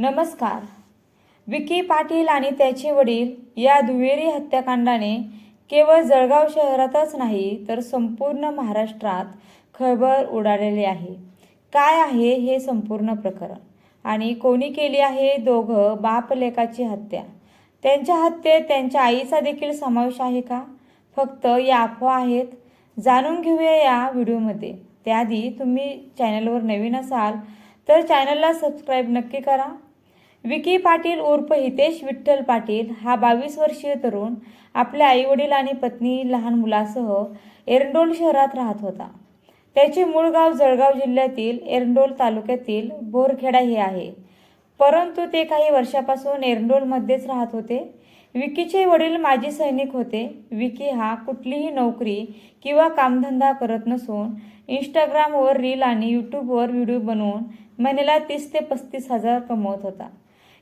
नमस्कार. विकी पाटील आणि त्याचे वडील या दुहेरी हत्याकांडाने केवळ जळगाव शहरातच नाही तर संपूर्ण महाराष्ट्रात खळबळ उडालेली आहे. काय आहे हे संपूर्ण प्रकरण? आणि कोणी केली आहे दोघं बाप लेकाची हत्या? त्यांच्या हत्येत त्यांच्या आईचा देखील समावेश आहे का? फक्त या अफवा आहेत? जाणून घेऊया या व्हिडिओमध्ये. त्याआधी तुम्ही चॅनलवर नवीन असाल तर चॅनलला सबस्क्राईब नक्की करा. विकी पाटील उर्फ हितेश विठ्ठल पाटील हा बावीस वर्षीय तरुण आपल्या आईवडील आणि पत्नी लहान मुलासह एरंडोल शहरात राहत होता. त्याचे मूळ गाव जळगाव जिल्ह्यातील एरंडोल तालुक्यातील बोरखेडा हे आहे. परंतु ते काही वर्षापासून एरंडोलमध्येच राहत होते. विकीचे वडील माजी सैनिक होते. विकी हा कुठलीही नोकरी किंवा कामधंदा करत नसून इंस्टाग्रामवर रील आणि यूट्यूबवर व्हिडिओ बनवून महिन्याला तीस ते पस्तीस हजार कमवत होता.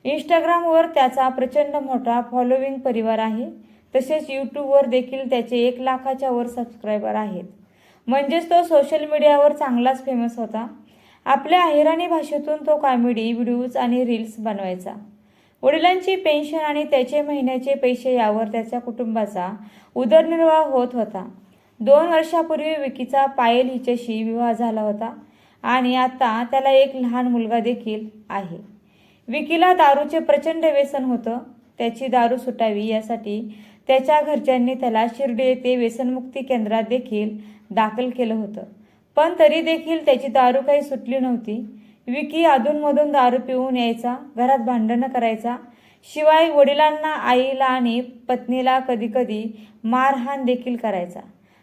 इंस्टाग्रामवर त्याचा प्रचंड मोठा फॉलोविंग परिवार आहे. तसेच यूट्यूबवर देखील त्याचे एक लाखाच्या वर सबस्क्रायबर आहेत. म्हणजेच तो सोशल मीडियावर चांगलाच फेमस होता. आपल्या अहिराणी भाषेतून तो कॉमेडी व्हिडिओज आणि रील्स बनवायचा. वडिलांची पेन्शन आणि त्याचे महिन्याचे पैसे यावर त्याच्या कुटुंबाचा उदरनिर्वाह होत होता. दोन वर्षापूर्वी विकीचा पायल हिच्याशी विवाह झाला होता. आणि आता त्याला एक लहान मुलगा देखील आहे. विकीला दारूचे प्रचंड व्यसन होतं. त्याची दारू सुटावी यासाठी त्याच्या घरच्यांनी त्याला शिर्डी येथे व्यसनमुक्ती केंद्रात देखील दाखल केलं होतं. पण तरी देखील त्याची दारू काही सुटली नव्हती. विकी अधूनमधून दारू पिऊन यायचा घरात भांडणं करायचा. शिवाय वडिलांना आईला आणि पत्नीला कधीकधी मारहाण देखील करायचा.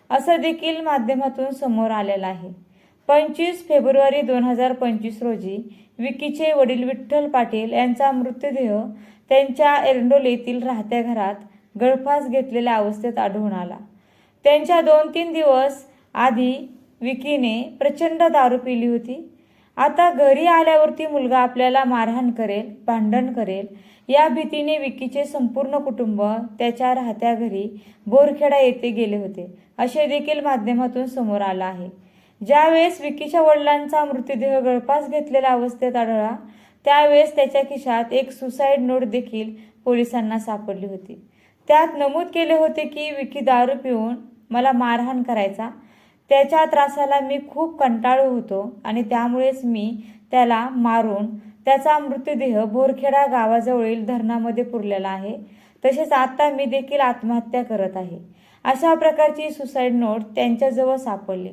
असं देखील माध्यमातून समोर आलेलं आहे. पंचवीस फेब्रुवारी दोन हजार पंचवीस रोजी विकीचे वडील विठ्ठल पाटील यांचा मृतदेह त्यांच्या एरंडोल येथील राहत्या घरात गळफास घेतलेल्या अवस्थेत आढळून आला. त्यांच्या दोन तीन दिवस आधी विकीने प्रचंड दारू पिली होती. आता घरी आल्यावरती मुलगा आपल्याला मारहाण करेल भांडण करेल या भीतीने विकीचे संपूर्ण कुटुंब त्याच्या राहत्या घरी बोरखेडा येथे गेले होते असे देखील माध्यमातून समोर आलं आहे. ज्यावेळेस विकीच्या वडिलांचा मृतदेह गळपास घेतलेल्या अवस्थेत आढळला त्यावेळेस त्याच्या खिशात एक सुसाईड नोट देखील पोलिसांना सापडली होती. त्यात नमूद केले होते की विकी दारू पिऊन मला मारहाण करायचा. त्याच्या त्रासाला मी खूप कंटाळू होतो आणि त्यामुळेच मी त्याला मारून त्याचा मृतदेह बोरखेडा गावाजवळील धरणामध्ये पुरलेला आहे. तसेच आता मी देखील आत्महत्या करत आहे. अशा प्रकारची सुसाईड नोट त्यांच्याजवळ सापडली.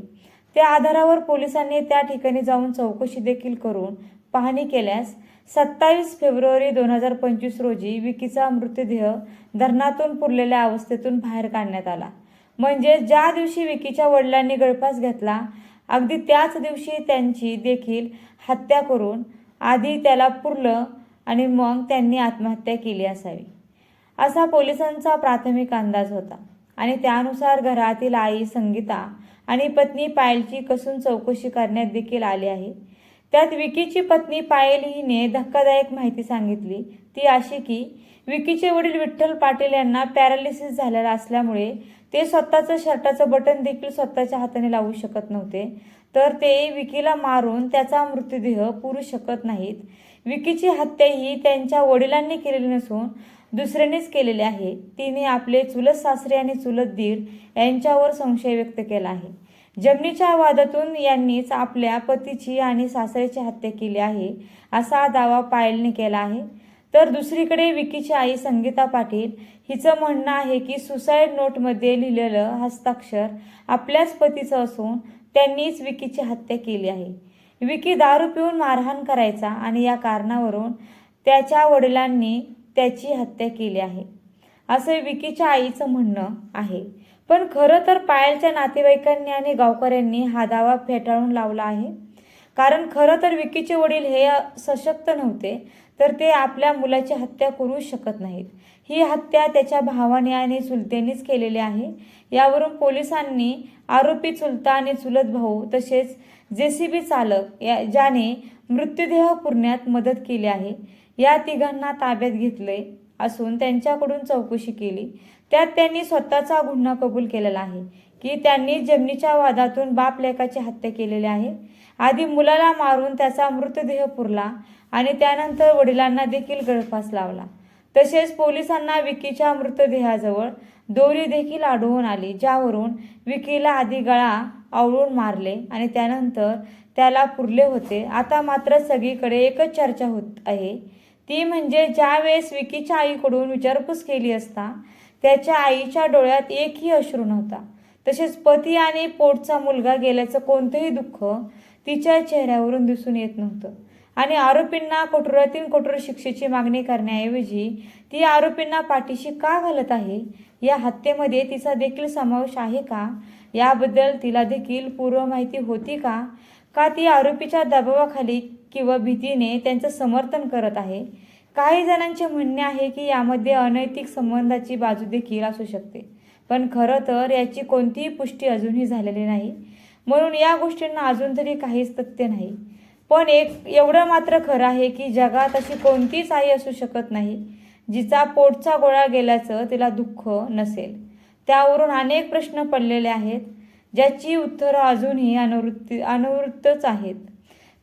त्या आधारावर पोलिसांनी त्या ठिकाणी जाऊन चौकशी देखील करून पाहणी केल्यास सत्तावीस फेब्रुवारी दोन हजार पंचवीस रोजी विकीचा मृतदेह धरणातून पुरलेल्या अवस्थेतून बाहेर काढण्यात आला. म्हणजे ज्या दिवशी विकीच्या वडिलांनी गळफास घेतला अगदी त्याच दिवशी त्यांची देखील हत्या करून आधी त्याला पुरलं आणि मग त्यांनी आत्महत्या केली असावी असा पोलिसांचा प्राथमिक अंदाज होता. आणि त्यानुसार घरातील आई संगीता आणि पत्नी पायलची कसून चौकशी करण्यात देखील आली आहे. त्यात विकीची पत्नी पायल हिने धक्कादायक माहिती सांगितली. ती अशी की विकीचे वडील विठ्ठल पाटील यांना पॅरालिसिस झालेला असल्यामुळे ते स्वतःचं शर्टाचं बटन देखील स्वतःच्या हाताने लावू शकत नव्हते. तर ते विकीला मारून त्याचा मृतदेह पुरू शकत नाहीत. विकीची हत्या ही त्यांच्या वडिलांनी केलेली नसून दुसऱ्यानेच केलेले आहे. तिने आपले चुलत सासरे आणि चुलत दीर यांच्यावर संशय व्यक्त केला आहे. जमिनीच्या वादातून यांनीच आपल्या पतीची आणि सासऱ्याची हत्या केली आहे असा दावा पायलने केला आहे. तर दुसरीकडे विकीची आई संगीता पाटील हिचं म्हणणं आहे की सुसाईड नोटमध्ये लिहिलेलं हस्ताक्षर आपल्याच पतीचं असून त्यांनीच विकीची हत्या केली आहे. विकी दारू पिऊन मारहाण करायचा आणि या कारणावरून त्याच्या वडिलांनी त्याची हत्या केली आहे. असे विकीच्या आईचं म्हणणं आहे. पण खरं तर पायलच्या नातेवाईकांनी आणि गावकऱ्यांनी हा दावा फेटाळून लावला आहे. कारण खरं तर विकीचे वडील हे सशक्त नव्हते तर ते आपल्या मुलाची हत्या करू शकत नाहीत. ही हत्या त्याच्या भावाने आणि चुलत्यांनीच केलेली आहे. यावरून पोलिसांनी आरोपी चुलता आणि चुलत भाऊ तसेच जे सी बी चालक या ज्याने मृत्यूदेह पुरण्यात मदत केली आहे. या तिघांना ताब्यात घेतले असून त्यांच्याकडून चौकशी केली. त्यात त्यांनी स्वतःचा गुन्हा कबूल केलेला आहे की त्यांनी जमिनीच्या वादातून बाप लेकाची हत्या केलेली आहे. आधी मुलाला मारून त्याचा मृतदेह पुरला आणि त्यानंतर वडिलांना देखील गळफास लावला. तसेच पोलिसांना विकीच्या मृतदेहाजवळ दोरी देखील आढळून आली ज्यावरून विकीला आधी गळा आवळून मारले आणि त्यानंतर त्याला पुरले होते. आता मात्र सगळीकडे एकच चर्चा होत आहे. ती म्हणजे ज्यावेळेस विकीच्या आईकडून विचारपूस केली असता त्याच्या आईच्या डोळ्यात एकही अश्रू नव्हता. तसेच पती आणि पोटचा मुलगा गेल्याचं कोणतंही दुःख तिच्या चेहऱ्यावरून दिसून येत नव्हतं. आणि आरोपींना कठोरातील कठोर शिक्षेची मागणी करण्याऐवजी ती आरोपींना पाठीशी का घालत आहे? या हत्येमध्ये तिचा देखील समावेश आहे का? याबद्दल तिला देखील पूर्व माहिती होती का? का ती आरोपीच्या दबावाखाली किंवा भीतीने त्यांचं समर्थन करत आहे? काही जणांचे म्हणणे आहे की यामध्ये अनैतिक संबंधाची बाजू देखील असू शकते. पण खरं तर याची कोणतीही पुष्टी अजूनही झालेली नाही. म्हणून या गोष्टींना अजून तरी काहीच तथ्य नाही. पण एक एवढं मात्र खरं आहे की जगात अशी कोणतीच आई असू शकत नाही जिचा पोटचा गोळा गेल्याचं तिला दुःख नसेल. त्यावरून अनेक प्रश्न पडलेले आहेत ज्याची उत्तरं अजूनही अनुवृत्ती अनुवृत्तच आहेत.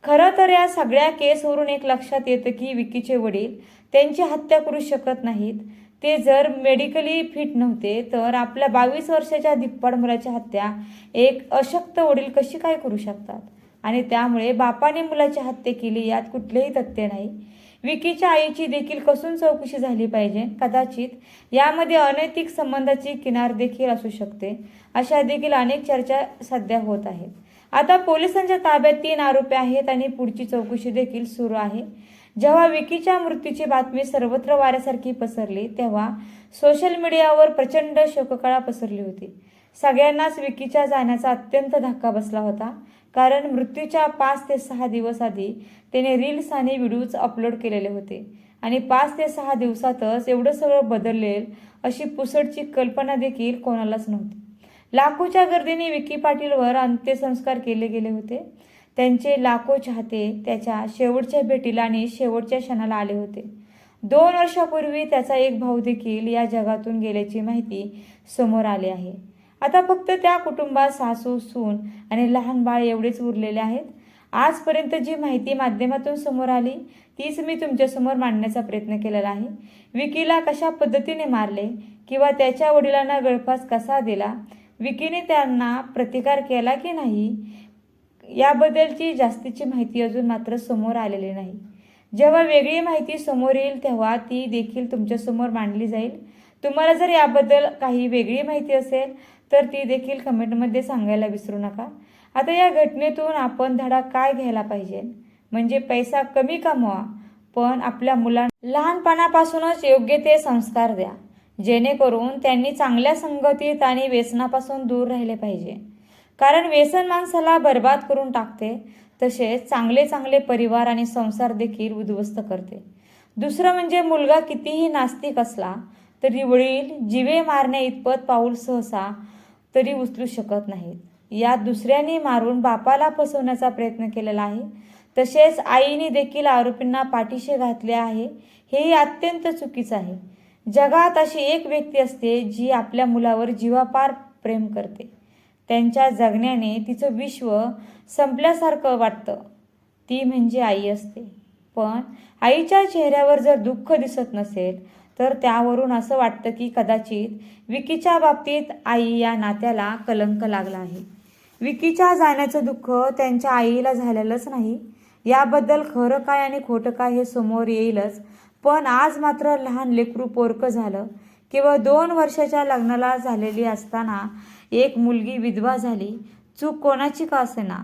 खरं तर या सगळ्या केसवरून एक लक्षात येतं की विकीचे वडील त्यांची हत्या करू शकत नाहीत. ते जर मेडिकली फिट नव्हते तर आपल्या बावीस वर्षाच्या धिप्पाड मुलाची हत्या एक अशक्त वडील कशी काय करू शकतात? आणि त्यामुळे बापाने मुलाची हत्या केली यात कुठलेही तथ्य नाही. विकीच्या आईची देखील कसून चौकशी झाली पाहिजे? कदाचित यामध्ये अनैतिक संबंधाची किनार देखील असू शकते अशा देखील अनेक चर्चा सध्या होत आहेत. आता पोलिसांच्या ताब्यात तीन आरोपी आहेत आणि पुढची चौकशी देखील सुरू आहे. जेव्हा विकीच्या मृत्यूची बातमी सर्वत्र वाऱ्यासारखी पसरली तेव्हा सोशल मीडियावर प्रचंड शोककळा पसरली होती. सगळ्यांनाच विकीच्या जाण्याचा अत्यंत धक्का बसला होता. कारण मृत्यूच्या पाच ते सहा दिवस आधी त्याने रील्स आणि व्हिडिओज अपलोड केलेले होते. आणि पाच ते सहा दिवसातच एवढं सगळं बदललेल अशी पुसटची कल्पना देखील कोणालाच नव्हती. लाखोच्या गर्दीने विकी पाटीलवर अंत्यसंस्कार केले गेले होते. त्यांचे लाखो चाहते त्याच्या शेवटच्या भेटीला आणि शेवटच्या क्षणाला आले होते. दोन वर्षापूर्वी त्याचा एक भाऊ देखील या जगातून गेल्याची माहिती समोर आली आहे. आता फक्त त्या कुटुंबात सासू सून आणि लहान बाळ एवढेच उरलेले आहेत. आजपर्यंत जी माहिती माध्यमातून समोर आली तीच मी तुमच्यासमोर मांडण्याचा प्रयत्न केलेला आहे. विकीला कशा पद्धतीने मारले किंवा त्याच्या वडिलांना गळफास कसा दिला विकीने त्यांना प्रतिकार केला की नाही याबद्दलची जास्तीची माहिती अजून मात्र समोर आलेली नाही. जेव्हा वेगळी माहिती समोर येईल तेव्हा ती देखील तुमच्यासमोर मांडली जाईल. तुम्हाला जर याबद्दल काही वेगळी माहिती असेल तर ती देखील कमेंटमध्ये सांगायला विसरू नका. आता या घटनेतून आपण धडा काय घ्यायला पाहिजे? म्हणजे पैसा कमी कमवा पण आपल्या मुलांना लहानपणापासूनच योग्य ते संस्कार द्या. जेणेकरून त्यांनी चांगल्या संगतीत आणि व्यसनापासून दूर राहिले पाहिजे. कारण व्यसन माणसाला बर्बाद करून टाकते तसेच चांगले चांगले परिवार आणि संसार देखील उद्ध्वस्त करते. दुसरं म्हणजे मुलगा कितीही नास्तिक असला तरी वडील जिवे मारण्या इतपत पाऊल सहसा तरी उचलू शकत नाहीत. यात दुसऱ्याने मारून बापाला फसवण्याचा प्रयत्न केलेला आहे. तसेच आईने देखील आरोपींना पाठीशी घातले आहे. हेही अत्यंत चुकीचं आहे. जगात अशी एक व्यक्ती असते जी आपल्या मुलावर जीवापार प्रेम करते. त्यांच्या जगण्याने तिचं विश्व संपल्यासारखं वाटतं. ती म्हणजे आई असते. पण आईच्या चेहऱ्यावर जर दुःख दिसत नसेल तर त्यावरून असं वाटतं की कदाचित विकीच्या बाबतीत आई या नात्याला कलंक लागला आहे. विकीच्या जाण्याचं दुःख त्यांच्या आईला झालेलंच नाही. याबद्दल खरं काय आणि खोटं काय हे समोर येईलच पण आज मात्र लहान लेकरू पोरकं झालं. केवळ दोन वर्षाच्या लग्नाला झालेली असताना एक मुलगी विधवा झाली. चूक कोणाची का असेना?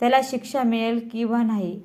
त्याला शिक्षा मिळेल किंवा नाही?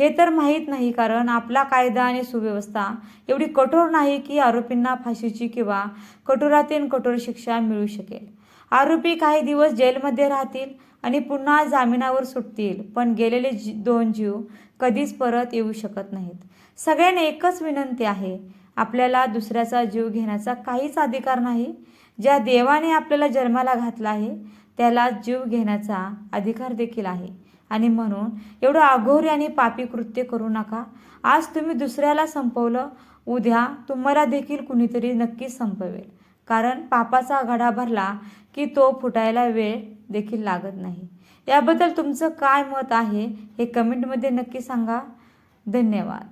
हे तर माहीत नाही कारण आपला कायदा आणि सुव्यवस्था एवढी कठोर नाही की आरोपींना फाशीची किंवा कठोरातील कठोर शिक्षा मिळू शकेल. आरोपी काही दिवस जेलमध्ये राहतील आणि पुन्हा जामिनावर सुटतील पण गेलेले जी दोन जीव कधीच परत येऊ शकत नाहीत. सगळ्यांना एकच विनंती आहे आपल्याला दुसऱ्याचा जीव घेण्याचा काहीच अधिकार नाही. ज्या देवाने आपल्याला जन्माला घातला आहे त्याला जीव घेण्याचा अधिकार देखील आहे. आणि म्हणून एवढं अघोरी आणि पापी कृत्य करू नका. आज तुम्ही दुसऱ्याला संपवलं उद्या तुम्हाला देखील कुणीतरी नक्कीच संपवेल. कारण पापाचा घडा भरला की तो फुटायला वेळ देखील लागत नाही. याबद्दल तुमचं काय मत आहे हे कमेंटमध्ये नक्की सांगा. धन्यवाद.